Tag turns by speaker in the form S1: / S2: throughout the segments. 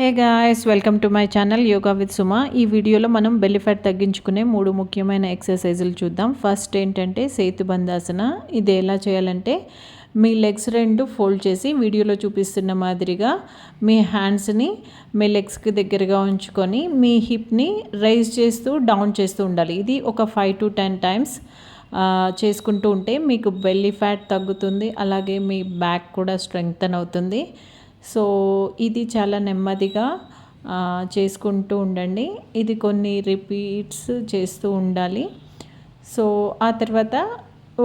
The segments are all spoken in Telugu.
S1: Hey guys welcome to my channel yoga with Suma. ఈ వీడియోలో మనం బెల్లి ఫ్యాట్ తగ్గించుకునే మూడు ముఖ్యమైన ఎక్సర్సైజులు చూద్దాం. ఫస్ట్ ఏంటంటే సేతు బంధాసన. ఇది ఎలా చేయాలంటే మీ లెగ్స్ రెండు ఫోల్డ్ చేసి వీడియోలో చూపిస్తున్న మాదిరిగా మీ హ్యాండ్స్ని మీ లెగ్స్కి దగ్గరగా ఉంచుకొని మీ హిప్ని రైజ్ చేస్తూ డౌన్ చేస్తూ ఉండాలి. ఇది ఒక ఫైవ్ టు టెన్ టైమ్స్ చేసుకుంటూ ఉంటే మీకు బెల్లీ ఫ్యాట్ తగ్గుతుంది అలాగే మీ బ్యాక్ కూడా స్ట్రెంగ్తన్ అవుతుంది. సో ఇది చాలా నెమ్మదిగా చేసుకుంటూ ఉండండి. ఇది కొన్ని రిపీట్స్ చేస్తూ ఉండాలి. సో ఆ తర్వాత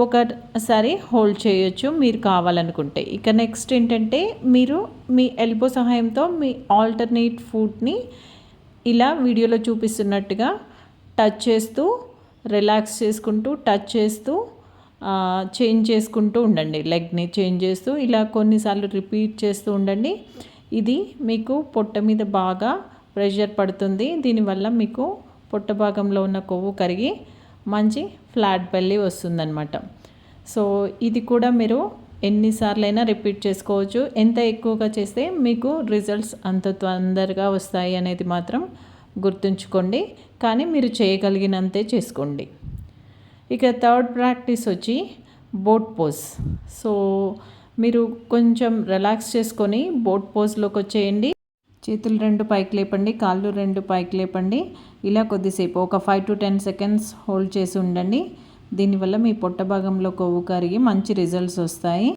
S1: ఒకసారి హోల్డ్ చేయొచ్చు మీరు కావాలనుకుంటే. ఇక నెక్స్ట్ ఏంటంటే మీరు మీ ఎల్బో సహాయంతో మీ ఆల్టర్నేట్ ఫుడ్ని ఇలా వీడియోలో చూపిస్తున్నట్టుగా టచ్ చేస్తూ రిలాక్స్ చేసుకుంటూ టచ్ చేస్తూ చేంజ్ చేసుకుంటూ ఉండండి. లెగ్ని చేంజ్ చేస్తూ ఇలా కొన్నిసార్లు రిపీట్ చేస్తూ ఉండండి. ఇది మీకు పొట్ట మీద బాగా ప్రెషర్ పడుతుంది. దీనివల్ల మీకు పొట్ట భాగంలో ఉన్న కొవ్వు కరిగి మంచి ఫ్లాట్ బెల్లి వస్తుందన్నమాట. సో ఇది కూడా మీరు ఎన్నిసార్లైనా రిపీట్ చేసుకోవచ్చు. ఎంత ఎక్కువగా చేస్తే మీకు రిజల్ట్స్ అంత తొందరగా వస్తాయి అనేది మాత్రం గుర్తుంచుకోండి. కానీ మీరు చేయగలిగినంతే చేసుకోండి. ఇక థర్డ్ ప్రాక్టీస్ వచ్చి బోట్ పోజ్. సో మీరు కొంచెం రిలాక్స్ చేసుకొని బోట్ పోజ్లోకి వచ్చేయండి. చేతులు రెండు పైకి లేపండి కాళ్ళు రెండు పైకి లేపండి. ఇలా కొద్దిసేపు ఒక five to ten seconds hold చేసి ఉండండి. దీనివల్ల మీ పొట్ట భాగంలో కొవ్వు కరిగి మంచి రిజల్ట్స్ వస్తాయి.